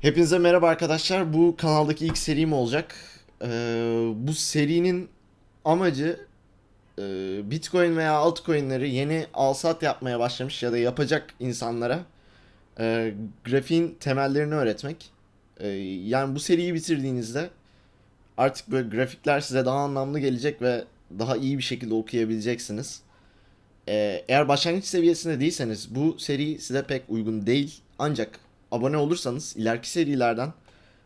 Hepinize merhaba arkadaşlar. Bu kanaldaki ilk serim olacak. Ee, bu serinin amacı e, Bitcoin veya altcoin'leri yeni alsat yapmaya başlamış ya da yapacak insanlara e, grafiğin temellerini öğretmek. E, yani bu seriyi bitirdiğinizde artık böyle grafikler size daha anlamlı gelecek ve daha iyi bir şekilde okuyabileceksiniz. Ee, eğer başlangıç seviyesinde değilseniz bu seri size pek uygun değil. Ancak abone olursanız ileriki serilerden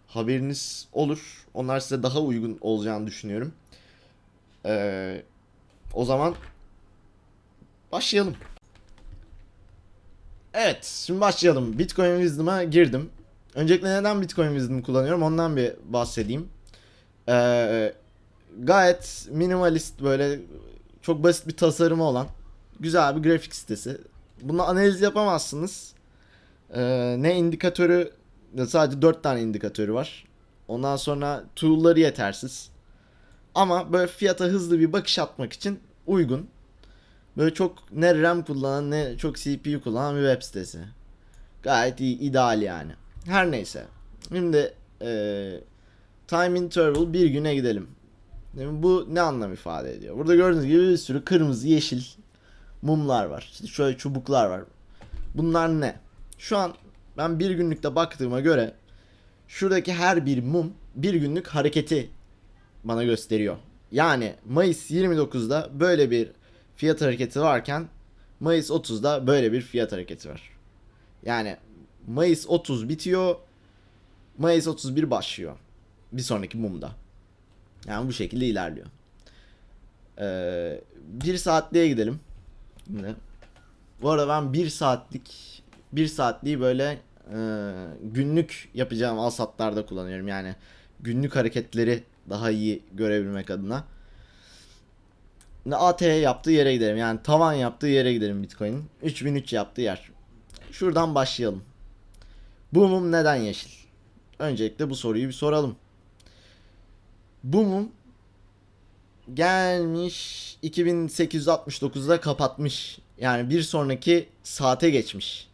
haberiniz olur. Onlar size daha uygun olacağını düşünüyorum. Ee, o zaman başlayalım. Evet, şimdi başlayalım. Bitcoin Wisdom'a girdim. Öncelikle neden Bitcoin Wisdom kullanıyorum ondan bir bahsedeyim. Ee, gayet minimalist böyle çok basit bir tasarımı olan güzel bir grafik sitesi. Bunu analiz yapamazsınız. Ee, ne indikatörü sadece 4 tane indikatörü var. Ondan sonra tool'ları yetersiz. Ama böyle fiyata hızlı bir bakış atmak için uygun. Böyle çok ne RAM kullanan ne çok CPU kullanan bir web sitesi. Gayet iyi, ideal yani. Her neyse. Şimdi eee time interval bir güne gidelim. Bu ne anlam ifade ediyor? Burada gördüğünüz gibi bir sürü kırmızı, yeşil mumlar var. İşte şöyle çubuklar var. Bunlar ne? Şu an ben bir günlükte baktığıma göre şuradaki her bir mum bir günlük hareketi bana gösteriyor. Yani Mayıs 29'da böyle bir fiyat hareketi varken Mayıs 30'da böyle bir fiyat hareketi var. Yani Mayıs 30 bitiyor. Mayıs 31 başlıyor. Bir sonraki mumda. Yani bu şekilde ilerliyor. Ee, bir saatliğe gidelim. Bu arada ben bir saatlik bir saatliği böyle e, günlük yapacağım alsatlarda kullanıyorum. Yani günlük hareketleri daha iyi görebilmek adına. Şimdi AT yaptığı yere gidelim. Yani tavan yaptığı yere gidelim Bitcoin'in. 3003 yaptığı yer. Şuradan başlayalım. Bu neden yeşil? Öncelikle bu soruyu bir soralım. Bu gelmiş 2869'da kapatmış. Yani bir sonraki saate geçmiş.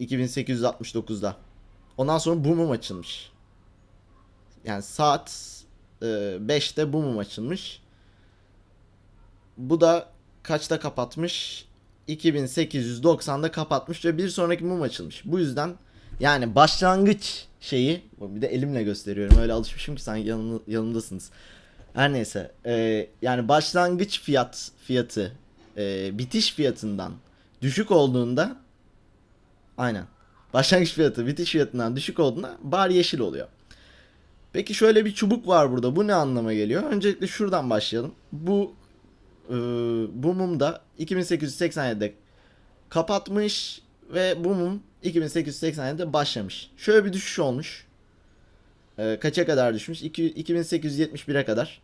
2869'da. Ondan sonra bu mum açılmış. Yani saat e, 5'te bu mum açılmış. Bu da kaçta kapatmış? 2890'da kapatmış ve bir sonraki mum açılmış. Bu yüzden yani başlangıç şeyi bir de elimle gösteriyorum öyle alışmışım ki sanki yanım, yanımdasınız. Her neyse e, yani başlangıç fiyat fiyatı e, bitiş fiyatından düşük olduğunda aynen başlangıç fiyatı bitiş fiyatından düşük olduğunda bar yeşil oluyor. Peki şöyle bir çubuk var burada. Bu ne anlama geliyor? Öncelikle şuradan başlayalım. Bu e, bu mum da 2887'de kapatmış ve bu mum 2887'de başlamış. Şöyle bir düşüş olmuş. E, kaça kadar düşmüş? 2, 2871'e kadar.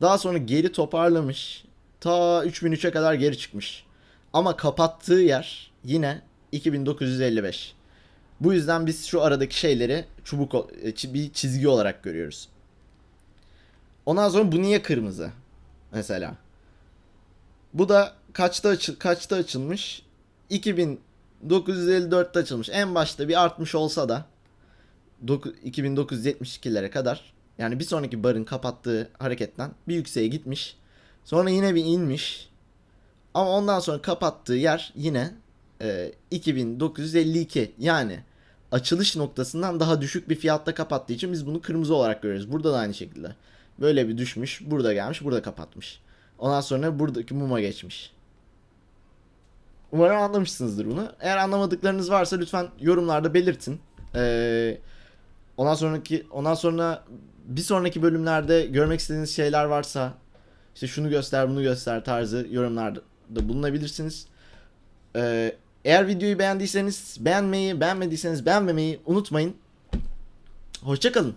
Daha sonra geri toparlamış. Ta 3003'e kadar geri çıkmış. Ama kapattığı yer yine 2955. Bu yüzden biz şu aradaki şeyleri çubuk e, bir çizgi olarak görüyoruz. Ondan sonra bu niye kırmızı? Mesela. Bu da kaçta açı- kaçta açılmış? 2954'te açılmış. En başta bir artmış olsa da doku- 2972'lere kadar yani bir sonraki barın kapattığı hareketten bir yükseğe gitmiş. Sonra yine bir inmiş. Ama ondan sonra kapattığı yer yine e, 2952. Yani açılış noktasından daha düşük bir fiyatta kapattığı için biz bunu kırmızı olarak görüyoruz. Burada da aynı şekilde. Böyle bir düşmüş, burada gelmiş, burada kapatmış. Ondan sonra buradaki muma geçmiş. Umarım anlamışsınızdır bunu. Eğer anlamadıklarınız varsa lütfen yorumlarda belirtin. Ee, ondan sonraki ondan sonra bir sonraki bölümlerde görmek istediğiniz şeyler varsa işte şunu göster bunu göster tarzı yorumlarda bulunabilirsiniz. Ee, eğer videoyu beğendiyseniz beğenmeyi, beğenmediyseniz beğenmemeyi unutmayın. Hoşçakalın.